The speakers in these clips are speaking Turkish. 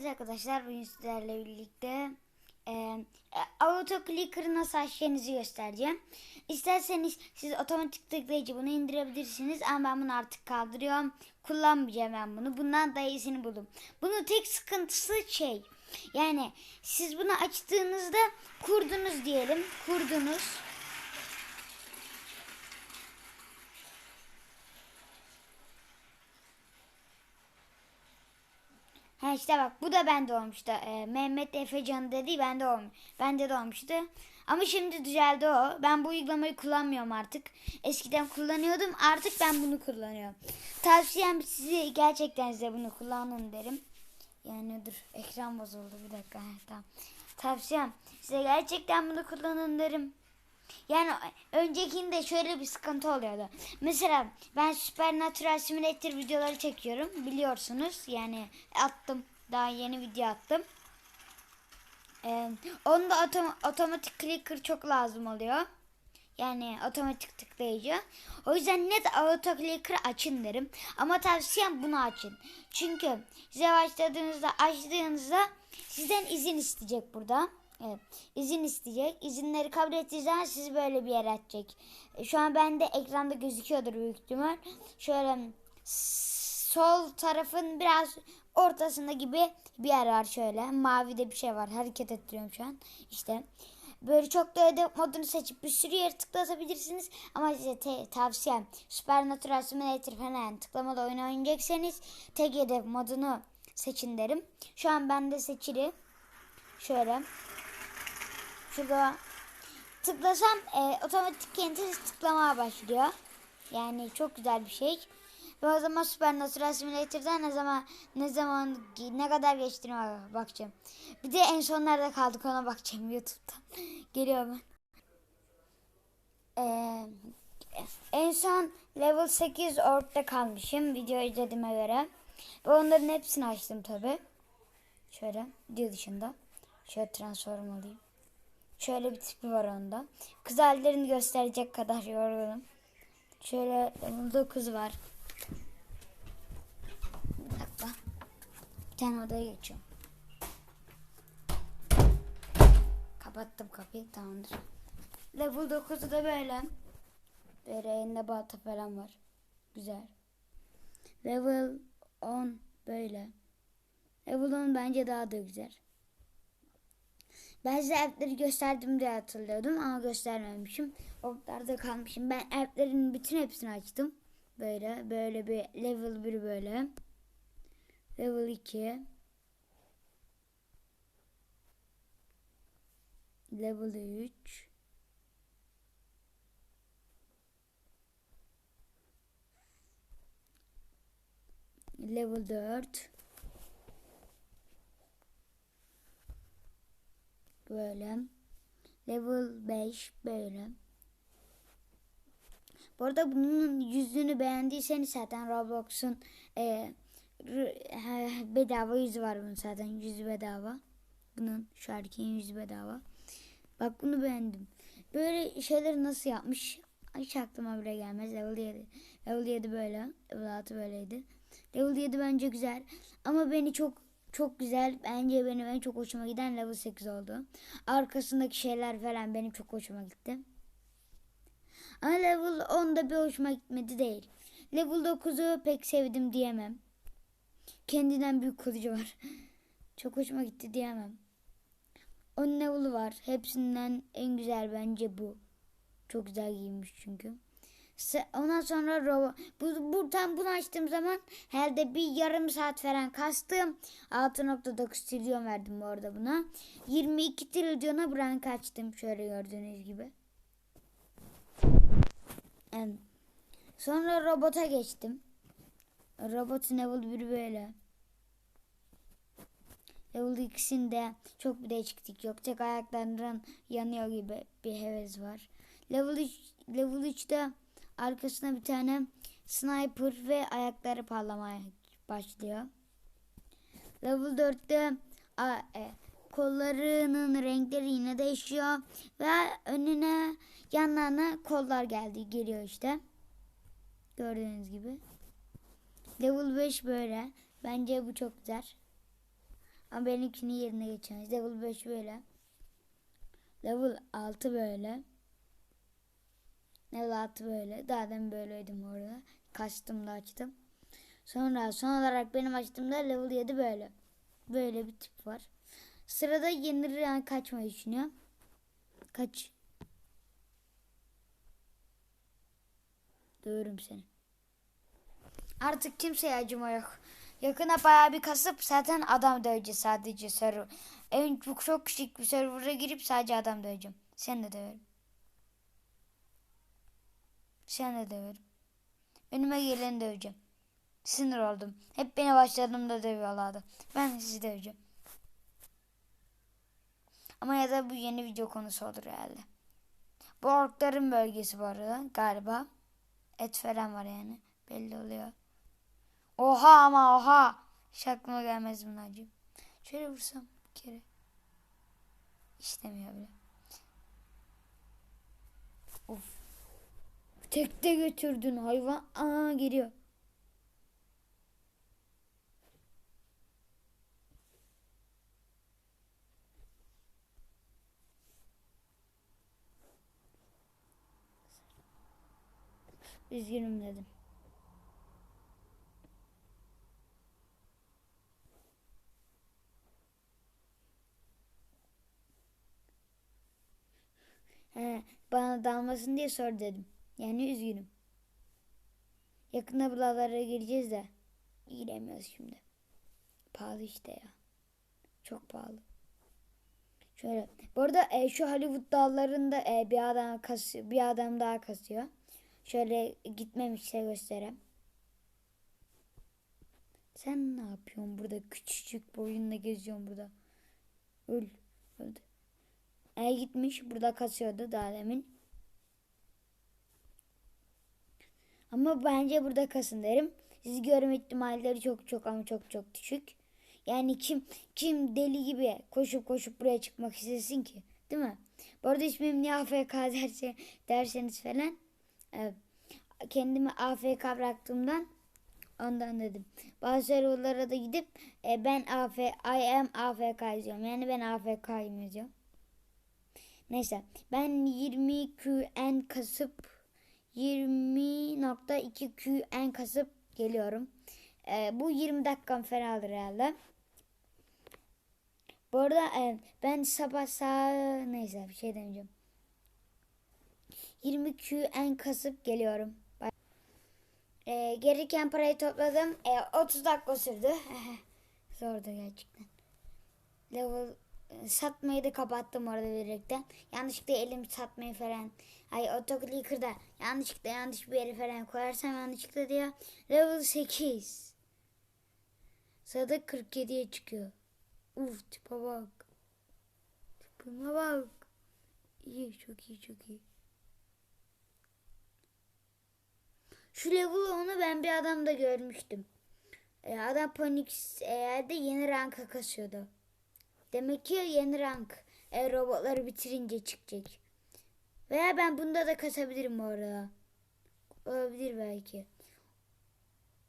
Evet arkadaşlar bugün sizlerle birlikte e, e, auto clicker'ı nasıl açacağınızı göstereceğim. İsterseniz siz otomatik tıklayıcı bunu indirebilirsiniz ama ben bunu artık kaldırıyorum. Kullanmayacağım ben bunu. Bundan daha iyisini buldum. Bunun tek sıkıntısı şey. Yani siz bunu açtığınızda kurdunuz diyelim. Kurdunuz. Ha işte bak bu da bende olmuştu. Ee, Mehmet Efecan dedi bende olmuş. Bende de olmuştu. Ama şimdi düzeldi o. Ben bu uygulamayı kullanmıyorum artık. Eskiden kullanıyordum. Artık ben bunu kullanıyorum. Tavsiyem size gerçekten size bunu kullanın derim. Yani dur ekran bozuldu bir dakika. Ha, tamam. Tavsiyem size gerçekten bunu kullanın derim. Yani öncekinde şöyle bir sıkıntı oluyordu. Mesela ben Supernatural Simulator videoları çekiyorum. Biliyorsunuz. Yani attım. Daha yeni video attım. Ee, onda otom- otomatik clicker çok lazım oluyor. Yani otomatik tıklayıcı. O yüzden net auto clicker açın derim. Ama tavsiyem bunu açın. Çünkü size başladığınızda açtığınızda sizden izin isteyecek burada. Evet. izin isteyecek. İzinleri kabul ettiğinizden sizi böyle bir yere atacak. E, Şu an bende ekranda gözüküyordur büyük ihtimal. Şöyle sol tarafın biraz ortasında gibi bir yer var şöyle. Mavi de bir şey var. Hareket ettiriyorum şu an. İşte böyle çok da hedef modunu seçip bir sürü yer tıklatabilirsiniz. Ama size te- tavsiyem Supernatural Simulator falan tıklamalı oyun oynayacaksanız tek hedef modunu seçin derim. Şu an bende seçili. Şöyle. Şurada tıklasam e, otomatik kendisi tıklamaya başlıyor. Yani çok güzel bir şey. Ve o zaman Supernatural Simulator'dan ne zaman ne zaman ne kadar geçtiğine bakacağım. Bir de en sonlarda kaldık ona bakacağım YouTube'dan. Geliyor ben. Ee, en son level 8 orta kalmışım video izlediğime göre. Ve onların hepsini açtım tabi. Şöyle video dışında. Şöyle transform olayım. Şöyle bir tipi var onda. Kız hallerini gösterecek kadar yorgunum. Şöyle level 9 var. Bir dakika. Bir tane odaya geçiyorum. Kapattım kapıyı tamamdır. Level 9'u da böyle. Böyle elinde balta falan var. Güzel. Level 10 böyle. Level 10 bence daha da güzel. Size app'leri gösterdim diye hatırlıyordum ama göstermemişim. Ortalarda kalmışım. Ben app'lerin bütün hepsini açtım. Böyle böyle bir level 1 böyle. Level 2. Level 3. Level 4. Böyle. Level 5 böyle. Bu arada bunun yüzünü beğendiyseniz zaten Roblox'un e, bedava yüzü var bunun zaten yüzü bedava. Bunun şu erkeğin yüzü bedava. Bak bunu beğendim. Böyle şeyleri nasıl yapmış? Hiç aklıma bile gelmez. Level 7. Level 7 böyle. Level 6 böyleydi. Level 7 bence güzel. Ama beni çok çok güzel. Bence benim en çok hoşuma giden level 8 oldu. Arkasındaki şeyler falan benim çok hoşuma gitti. Ama level 10'da bir hoşuma gitmedi değil. Level 9'u pek sevdim diyemem. Kendinden büyük kılıcı var. çok hoşuma gitti diyemem. 10 level'ı var. Hepsinden en güzel bence bu. Çok güzel giyinmiş çünkü. Ondan sonra robo bu, buradan bunu açtığım zaman herhalde bir yarım saat falan kastım. 6.9 trilyon verdim bu arada buna. 22 trilyona rank açtım şöyle gördüğünüz gibi. Sonra robota geçtim. Robot level 1 böyle. Level 2'sinde çok bir değişiklik yok. Tek ayaklarının yanıyor gibi bir heves var. Level 3, level 3'te arkasına bir tane sniper ve ayakları parlamaya başlıyor. Level 4'te a, e, kollarının renkleri yine değişiyor ve önüne yanlarına kollar geldi geliyor işte. Gördüğünüz gibi. Level 5 böyle. Bence bu çok güzel. Ama benimkini yerine geçeceğiz. Level 5 böyle. Level 6 böyle. Level 6 böyle. Daha böyleydim orada. Kaçtım da açtım. Sonra son olarak benim açtığımda level 7 böyle. Böyle bir tip var. Sırada yeni rank kaçmayı düşünüyorum. Kaç. Dövürüm seni. Artık kimseye acıma yok. Yakına bayağı bir kasıp zaten adam döveceğiz sadece server. En çok çok küçük bir server'a girip sadece adam döveceğim. Sen de döverim. Sen de döverim. Önüme geleni döveceğim. Sinir oldum. Hep beni başladığımda dövüyorlardı. Ben sizi döveceğim. Ama ya da bu yeni video konusu olur herhalde. Bu orkların bölgesi bu arada galiba. Et falan var yani. Belli oluyor. Oha ama oha. Hiç aklıma gelmez bunun acım. Şöyle vursam bir kere. İstemiyor bile. Of. Tekte götürdün hayvan. Aa geliyor. Üzgünüm dedim. He, bana dalmasın diye sor dedim. Yani üzgünüm. Yakında buralara gireceğiz de giremiyoruz şimdi. Pahalı işte ya. Çok pahalı. Şöyle. Bu arada e, şu Hollywood dağlarında e, bir adam kasıyor, bir adam daha kasıyor. Şöyle gitmemişse göstereyim. Sen ne yapıyorsun burada? Küçücük boyunla geziyorsun burada. Öl. Öldü. E gitmiş burada kasıyordu daha demin. Ama bence burada kasın derim. Sizi görme ihtimalleri çok çok ama çok çok düşük. Yani kim kim deli gibi koşup koşup buraya çıkmak istesin ki? Değil mi? Bu arada ismim niye AFK derse, derseniz falan. Evet. Kendimi AFK bıraktığımdan ondan dedim. Bazı serverlara da gidip e, ben AF, I am AFK yazıyorum. Yani ben AFK'yım yazıyorum. Neyse ben 20 QN kasıp 20.2 QN kasıp geliyorum. Ee, bu 20 dakikam falan alır herhalde. Bu arada e, ben sabah sağ neyse bir şey demeyeceğim. 20 QN kasıp geliyorum. Ee, gereken parayı topladım. Ee, 30 dakika sürdü. Zordu gerçekten. Level satmayı da kapattım orada direkten. Yanlışlıkla elim satmayı falan. Ay otoclicker'da yanlışlıkla yanlış bir yere falan koyarsam yanlışlıkla diye. Level 8. Sırada 47'ye çıkıyor. Uf tipe bak. Tipime bak. İyi çok iyi çok iyi. Şu level onu ben bir adamda görmüştüm. E, adam panik eğerde yeni ranka kasıyordu. Demek ki yeni rank e, robotları bitirince çıkacak. Veya ben bunda da kasabilirim bu arada. Olabilir belki.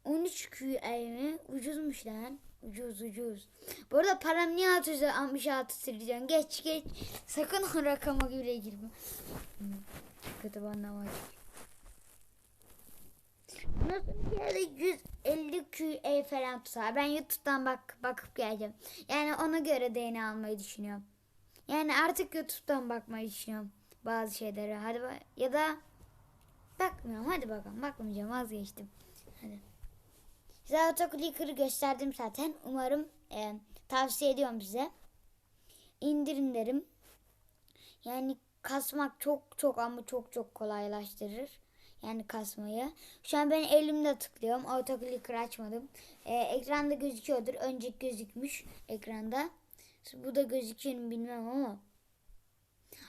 13 QA mi? Ucuzmuş lan. Ucuz ucuz. Bu arada param niye 666 trilyon? Geç geç. Sakın o rakama göre girme. Kötü banlama. Nasıl yerde 150 QA falan tutar. Ben YouTube'dan bak bakıp geleceğim. Yani ona göre DNA almayı düşünüyorum. Yani artık YouTube'dan bakmayı düşünüyorum bazı şeylere. Hadi ya da bakmıyorum. Hadi bakalım. Bakmayacağım. Vazgeçtim. Hadi. Size autoclicker'ı gösterdim zaten. Umarım e, tavsiye ediyorum size. İndirin derim. Yani kasmak çok çok ama çok çok kolaylaştırır. Yani kasmayı. Şu an ben elimde tıklıyorum. Autoclicker açmadım. Ee, ekranda gözüküyordur. Önceki gözükmüş ekranda. Bu da gözüküyor mu bilmem ama.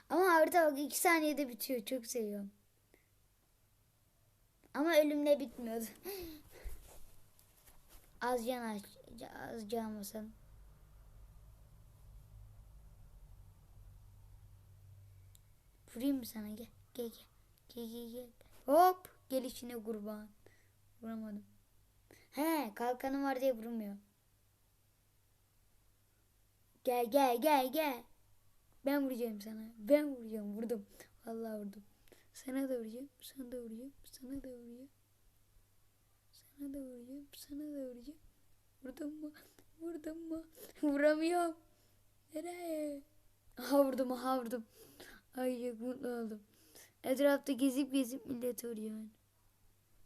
Ama harita bak 2 saniyede bitiyor. Çok seviyorum. Ama ölümle bitmiyordu. az can aç. Az can masam. Vurayım mı sana? Gel. Gel gel. Gel gel gel. Hop. Gelişine kurban. Vuramadım. He kalkanım var diye vurmuyor. Gel gel gel gel. Ben vuracağım sana. Ben vuracağım. Vurdum. Vallahi vurdum. Sana da vuracağım. Sana da vuracağım. Sana da vuracağım. Sana da vuracağım. Sana da vuracağım. Vurdum mu? Vurdum mu? Vuramıyorum. Nereye? Aha vurdum aha vurdum. Ay çok mutlu oldum. Etrafta gezip gezip millet vuruyor.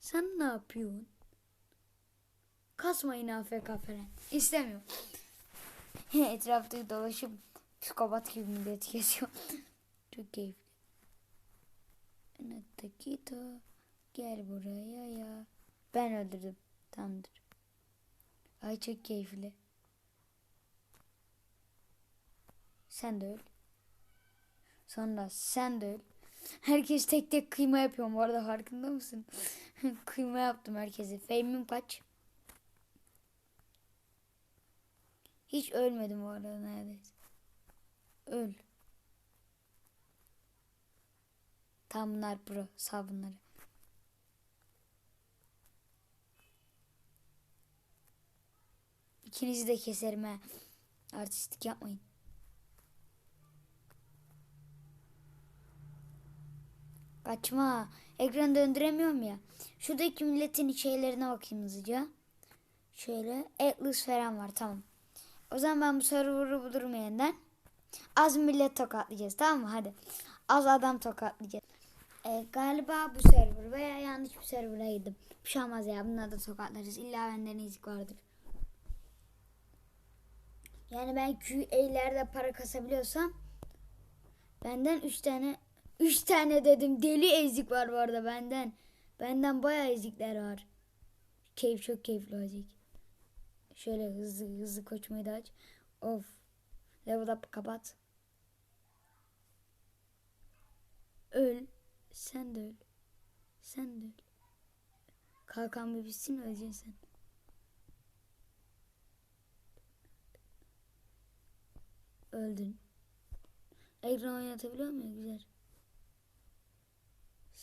Sen ne yapıyorsun? Kasmayın AFK falan. İstemiyorum. Etrafta dolaşıp psikopat gibi millet kesiyor. Çok keyifli. Natakito gel buraya ya. Ben öldürdüm. Tamamdır. Ay çok keyifli. Sen de öl. Sonra sen de öl. Herkes tek tek kıyma yapıyor bu arada farkında mısın? kıyma yaptım herkese. Fame'im kaç? Hiç ölmedim bu arada neredeyse. Öl. Tam bunlar pro. Sağ bunları. İkinizi de keserim ha. Artistik yapmayın. Kaçma. Ekranı döndüremiyorum ya. Şuradaki milletin şeylerine bakayım hızlıca. Şöyle. Atlas falan var. Tamam. O zaman ben bu server'ı bulurum yeniden. Az millet tokatlayacağız. Tamam mı? Hadi. Az adam tokatlayacağız. Ee, galiba bu server veya yanlış bir server'a girdim. Bir şey ya. Bunları da tokatlarız. İlla benden izik vardır. Yani ben QA'lerde para kasabiliyorsam benden 3 tane 3 tane dedim deli ezik var bu arada benden. Benden bayağı ezikler var. Keyif çok keyifli olacak. Şöyle hızlı hızlı koşmayı da aç. Of. Level up kapat. Öl. Sen de öl. Sen de öl. Kalkan bir bitsin öleceksin sen. Öldün. Ekran oynatabiliyor muyum? Güzel.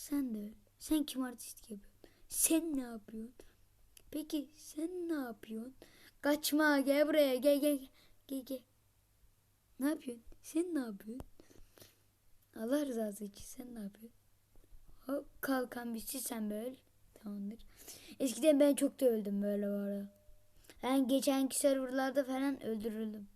Sen de öl. Sen kim artist yapıyorsun? Sen ne yapıyorsun? Peki sen ne yapıyorsun? Kaçma gel buraya gel gel gel gel. Ne yapıyorsun? Sen ne yapıyorsun? Allah rızası için sen ne yapıyorsun? Hop kalkan biçi sen böyle. Tamamdır. Eskiden ben çok da öldüm böyle bu arada. Ben geçenki serverlarda falan öldürüldüm.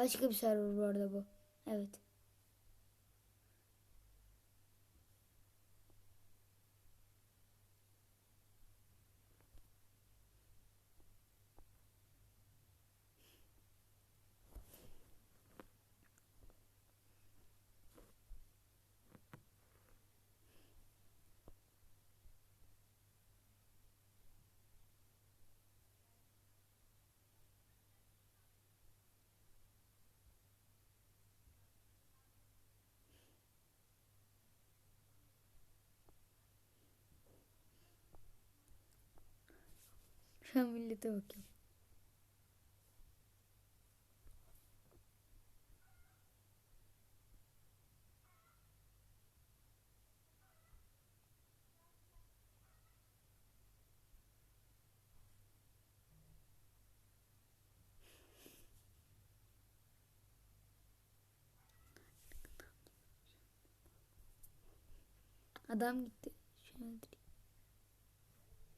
Başka bir server bu arada bu. Evet. Şu an millete bakayım. Adam gitti. Öldüreyim.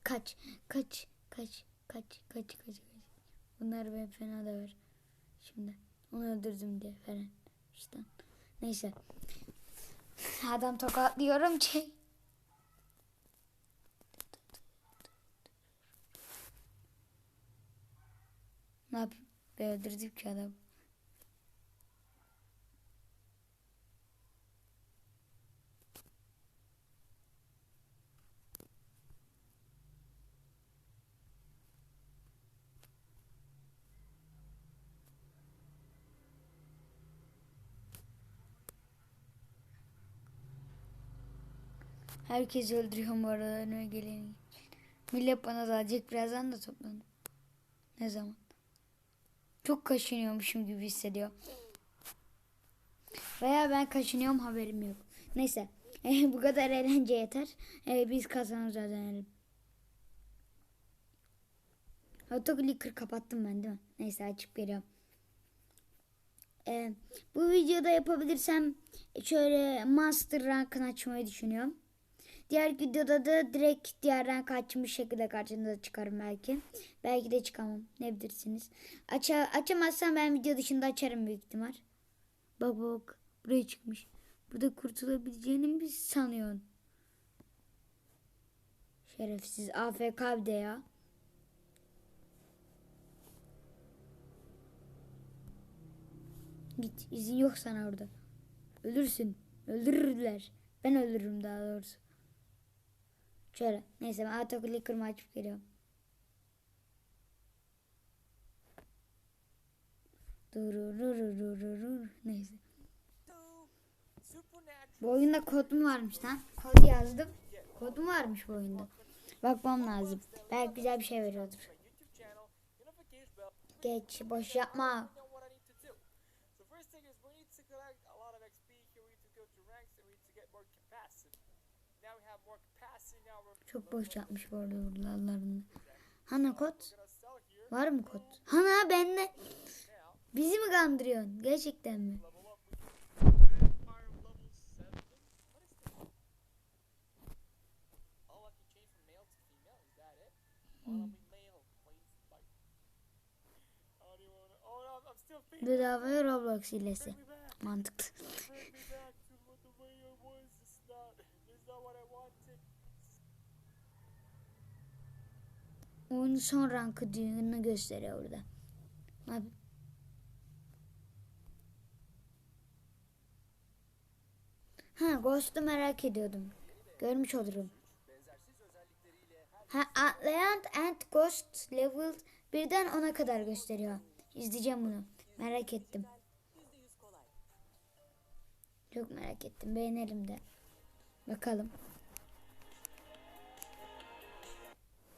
Kaç, kaç, kaç, kaç, kaç, kaç, kaç. Bunlar ben fena da var. Şimdi onu öldürdüm diye falan. İşte. Neyse. Adam tokatlıyorum ki. Ne yapayım? Ben öldürdüm ki adam. Herkes öldürüyor bu arada önüme geleni. Millet bana dalacak birazdan da toplanır. Ne zaman? Çok kaşınıyormuşum gibi hissediyor. Veya ben kaşınıyorum haberim yok. Neyse. bu kadar eğlence yeter. Ee, biz kazanımıza dönelim. Autoclicker kapattım ben değil mi? Neyse açıp veriyorum. Ee, bu videoda yapabilirsem şöyle Master Rank'ını açmayı düşünüyorum. Diğer videoda da direkt diğer rank açmış şekilde karşınıza çıkarım belki. Belki de çıkamam. Ne bilirsiniz. Aça, açamazsam ben video dışında açarım büyük ihtimal. Bak bak buraya çıkmış. Burada kurtulabileceğini mi sanıyorsun? Şerefsiz AFK bir de ya. Git izin yok sana orada. Ölürsün. Öldürürler. Ben öldürürüm daha doğrusu. Şöyle. Neyse ben autoclicker'ımı açıp geliyorum. Durururururur. Neyse. Bu oyunda kod mu varmış lan? Kod yazdım. Kod mu varmış bu oyunda? Bakmam lazım. Belki güzel bir şey veriyordur. Geç boş yapma. Çok boş yapmış bu arada buralarında. Hani kod? Var mı kod? Hana bende. Bizi mi kandırıyorsun? Gerçekten mi? level up with vampire Oyunun son rankı düğününü gösteriyor burada. Abi. Ha Ghost'u merak ediyordum. Görmüş olurum. Ha Atlant and Ghost level birden ona kadar gösteriyor. İzleyeceğim bunu. Merak ettim. Çok merak ettim. Beğenelim de. Bakalım.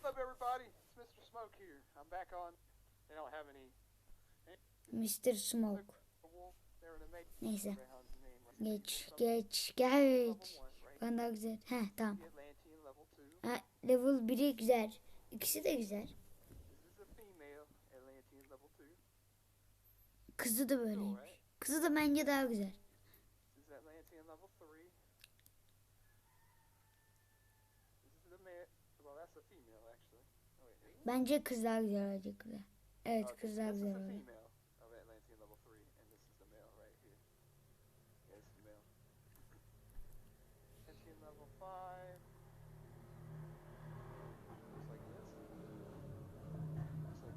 What's up, everybody? Mr. Smoke. Neyse. Geç, geç, geç. Ben daha güzel. Heh tamam. Ha, level 1'i güzel. İkisi de güzel. Kızı da böyleymiş. Kızı da bence daha güzel.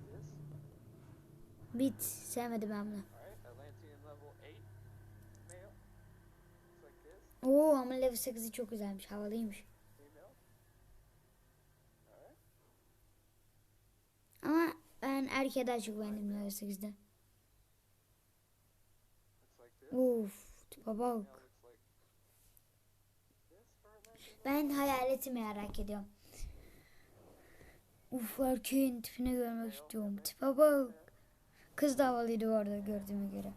This. Bit. Sevmedim ben bunu. Alright, Atlantean level eight. Male. Looks like this. Oo ama level 8'i çok güzelmiş. Havalıymış. Ama ben erkeğe daha çok beğendim level 8'de. Looks like this. Uf. Tipe bak. Ben hayaleti merak ediyorum. Uf erkeğin tipini görmek istiyorum. Tipe bak. Kız da havalıydı bu arada gördüğüme göre.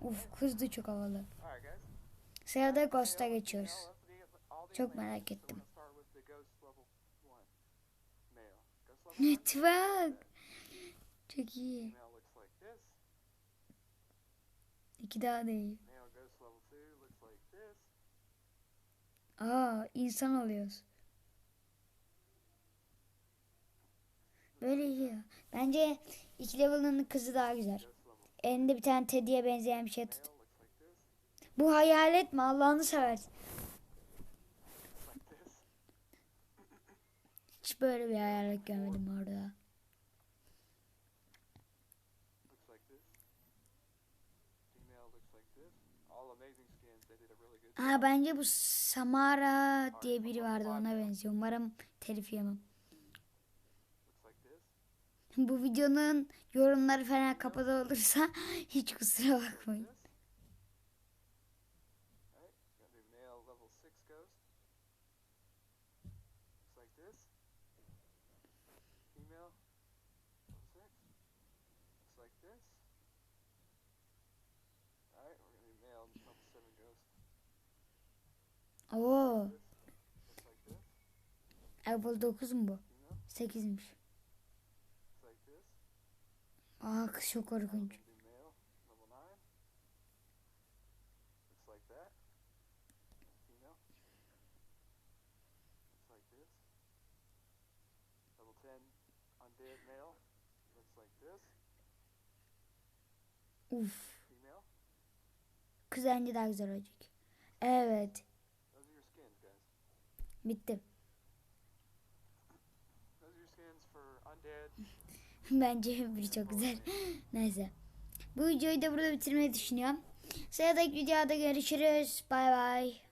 Uf kız da çok havalı. Sırada Ghost'a geçiyoruz. Çok merak ettim. Network. Çok iyi. İki daha da iyi. Aa insan oluyoruz. Böyle iyi ya. Bence iki level'ın kızı daha güzel. Elinde bir tane Teddy'ye benzeyen bir şey tut. Bu hayalet mi? Allah'ını seversin. Hiç böyle bir hayalet görmedim orada. Looks like this. Female looks like this. All amazing skins. They did a really good Aa bence bu Samara diye biri vardı ona benziyor. Umarım telif yemem. Bu videonun yorumları falan kapalı olursa hiç kusura bakmayın. Oo. Apple 9 mu bu? Female. 8'miş. Looks like this. Aa kız çok korkunç. Uf. Kız bence daha güzel olacak. Evet. Bitti. Bence biri çok güzel. Neyse. Bu videoyu da burada bitirmeyi düşünüyorum. Sıradaki videoda görüşürüz. Bay bay.